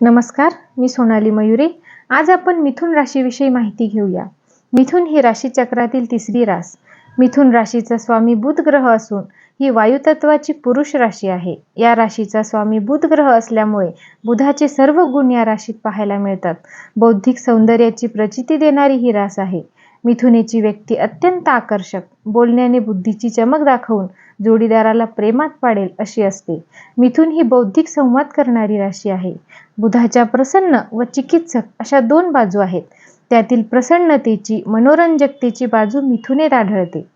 नमस्कार मी सोनाली मयुरे. आज आपण मिथुन राशीविषयी माहिती घेऊया. मिथुन ही राशीचक्रातील तिसरी रास. मिथुन राशीचा स्वामी बुध ग्रह असून ही वायुतत्वाची पुरुष राशी आहे. या राशीचा स्वामी बुध ग्रह असल्यामुळे बुधाचे सर्व गुण या राशीत पाहायला मिळतात. बौद्धिक सौंदर्याची प्रचिती देणारी ही रास आहे. मिथुनेची व्यक्ती अत्यंत आकर्षक बोलण्याने बुद्धीची चमक दाखवून जोडीदाराला प्रेमात पाडेल अशी असते. मिथून ही बौद्धिक संवाद करणारी राशी आहे. बुधाच्या प्रसन्न व चिकित्सक अशा दोन बाजू आहेत. त्यातील प्रसन्नतेची मनोरंजकतेची बाजू मिथुनेत आढळते.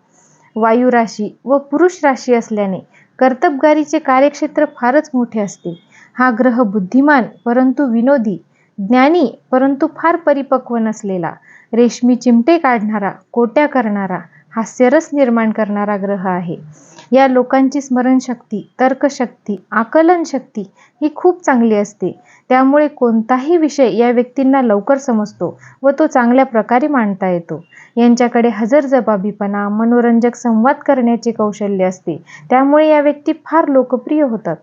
वायू राशी व पुरुष राशी असल्याने कर्तबगारीचे कार्यक्षेत्र फारच मोठे असते. हा ग्रह बुद्धिमान परंतु विनोदी ज्ञानी परंतु फार परिपक्व नसलेला रेशमी चिमटे काढणारा कोट्या करणारा हास्यरस निर्माण करणारा ग्रह आहे. या लोकांची स्मरणशक्ती तर्कशक्ती आकलन शक्ती ही खूप चांगली असते. त्यामुळे कोणताही विषय या व्यक्तींना लवकर समजतो व तो चांगल्या प्रकारे मांडता येतो. यांच्याकडे हजरजबाबीपणा मनोरंजक संवाद करण्याचे कौशल्य असते. त्यामुळे या व्यक्ती फार लोकप्रिय होतात.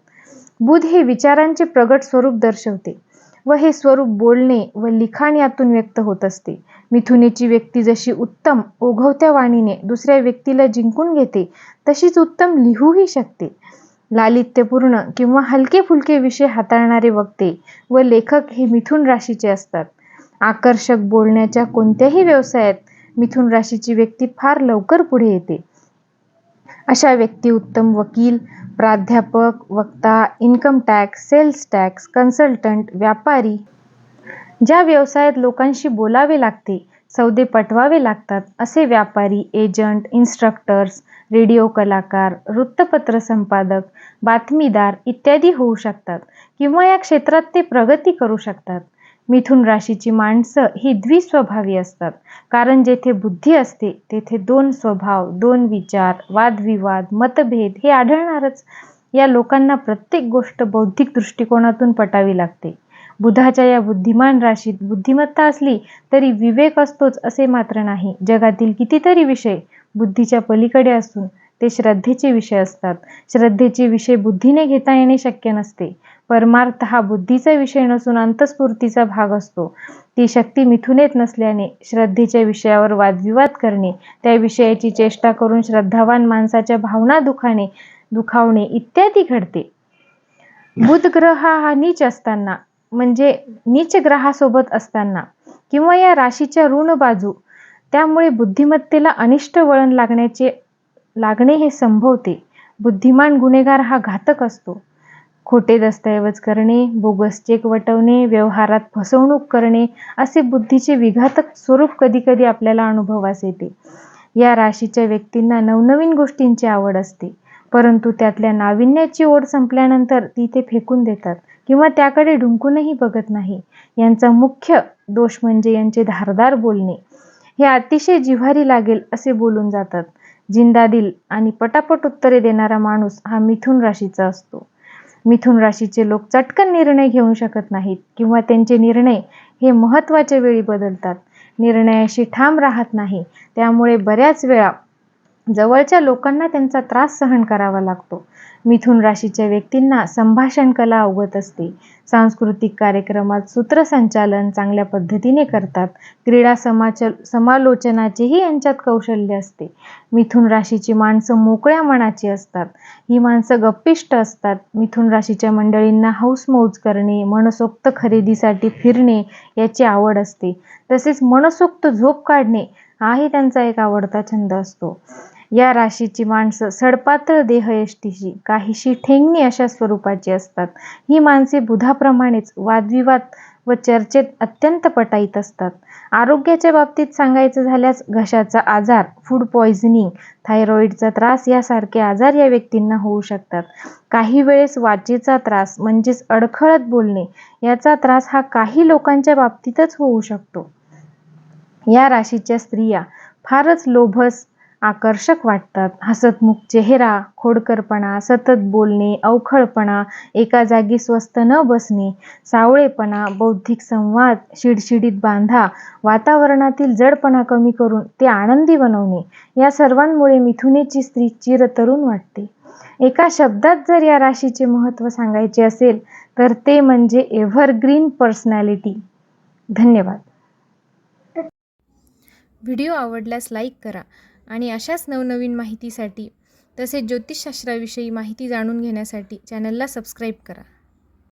बुध हे विचारांचे प्रगट स्वरूप दर्शवते. व हे स्वरूप बोलणे व लिखाण यातून व्यक्त होत असते. मिथुनेची व्यक्ती जशी उत्तम ओघवत्या वाणीने दुसऱ्या व्यक्तीला जिंकून घेते तशीच उत्तम लिहूही शकते. लालित्यपूर्ण किंवा हलके फुलके विषय हाताळणारे वक्ते व लेखक हे मिथुन राशीचे असतात. आकर्षक बोलण्याच्या कोणत्याही व्यवसायात मिथुन राशीची व्यक्ती फार लवकर पुढे येते. अशा व्यक्ती उत्तम वकील प्राध्यापक वक्ता income tax sales tax consultant व्यापारी. ज्या व्यवसायात लोकांशी बोलावे लागते सौदे पटवावे लागतात असे व्यापारी एजंट इन्स्ट्रक्टर्स रेडिओ कलाकार वृत्तपत्र संपादक बातमीदार इत्यादी होऊ शकतात किंवा या क्षेत्रात ते प्रगती करू शकतात. मिथुन राशीची माणसं ही द्विस्वभावी असतात. कारण जेथे बुद्धी असते तेथे दोन स्वभाव दोन विचार वादविवाद मतभेद हे आढळणारच. या लोकांना प्रत्येक गोष्ट बौद्धिक दृष्टिकोनातून पटावी लागते. बुधाच्या या बुद्धिमान राशीत बुद्धिमत्ता असली तरी विवेक असतोच असे मात्र नाही. जगातील कितीतरी विषय बुद्धीच्या पलीकडे असून ते श्रद्धेचे विषय असतात. श्रद्धेचे विषय बुद्धीने घेता येणे शक्य नसते. परमार्थ हा बुद्धीचा विषय नसून अंतस्फूर्तीचा भाग असतो. ती शक्ती मिथुनेत नसल्याने श्रद्धेच्या विषयावर वादविवाद करणे त्या विषयाची चेष्टा करून श्रद्धावान माणसाच्या भावना दुखाने दुखावणे इत्यादी घडते. बुध ग्रह हा नीच असताना म्हणजे नीच ग्रहासोबत असताना किंवा या राशीच्या ऋण बाजू त्यामुळे बुद्धिमत्तेला अनिष्ट वळण लागण्याचे लागणे हे संभवते. बुद्धिमान गुन्हेगार हा घातक असतो. खोटे दस्तऐवज करणे बोगस चेक वटवणे व्यवहारात फसवणूक करणे असे बुद्धीचे विघातक स्वरूप कधीकधी आपल्याला अनुभवास येते. या राशीच्या व्यक्तींना नवनवीन गोष्टींची आवड असते. परंतु त्यातल्या नाविन्याची ओढ संपल्यानंतर ती ते फेकून देतात किंवा त्याकडे ढुंकूनही बघत नाही. यांचा मुख्य दोष म्हणजे यांचे धारदार बोलणे. हे अतिशय जिव्हारी लागेल असे बोलून जातात. जिंदादिल आणि पटापट उत्तरे देणारा माणूस हा मिथुन राशीचा असतो. मिथुन राशीचे लोक चटकन निर्णय घेऊ शकत नाहीत किंवा त्यांचे निर्णय हे महत्त्वाच्या वेळी बदलतात. निर्णयाशी ठाम राहत नाही. त्यामुळे बऱ्याच वेळा जवळच्या लोकांना त्यांचा त्रास सहन करावा लागतो. मिथुन राशीच्या व्यक्तींना संभाषण कला अवगत असते. सांस्कृतिक कार्यक्रमात सूत्रसंचालन चांगल्या पद्धतीने करतात. क्रीडा समाच समालोचनाचेही यांच्यात कौशल्य असते. मिथुन राशीची माणसं मोकळ्या मनाची असतात. ही माणसं गप्पिष्ट असतात. मिथुन राशीच्या मंडळींना हौसमौज करणे मनसोक्त खरेदीसाठी फिरणे याची आवड असते. तसेच मनसोक्त झोप काढणे हाही त्यांचा एक आवडता छंद असतो. या राशीची माणसं सडपातळ देहयष्टीशी काहीशी ठेंगणी अशा स्वरूपाची असतात. ही माणसे बुधाप्रमाणेच वादविवाद व चर्चेत अत्यंत पटाईत असतात. आरोग्याच्या बाबतीत सांगायचं झाल्यास घशाचा आजार फूड पॉयझनिंग थायरॉईडचा त्रास यासारखे आजार या व्यक्तींना होऊ शकतात. काही वेळेस वाचेचा त्रास म्हणजेच अडखळत बोलणे याचा त्रास हा काही लोकांच्या बाबतीतच होऊ शकतो. या राशीच्या स्त्रिया फारच लोभस आकर्षक वाटतात. हसतमुख चेहरा खोडकरपणा सतत बोलणे अवखळपणा एका जागी स्वस्थ न बसणे सावळेपणा बौद्धिक संवाद शिडशिडीत बांधा वातावरणातील जडपणा कमी करून ते आनंदी बनवणे या सर्वांमुळे मिथुनेची स्त्री चिरतरुण वाटते. एका शब्दात जर या राशीचे महत्त्व सांगायचे असेल तर ते म्हणजे एव्हरग्रीन पर्सनॅलिटी धन्यवाद. व्हिडिओ आवडल्यास लाईक करा. आणि अशाच नवनवीन माहितीसाठी तसेच ज्योतिषशास्त्राविषयी माहिती जाणून घेण्यासाठी चॅनलला सबस्क्राईब करा.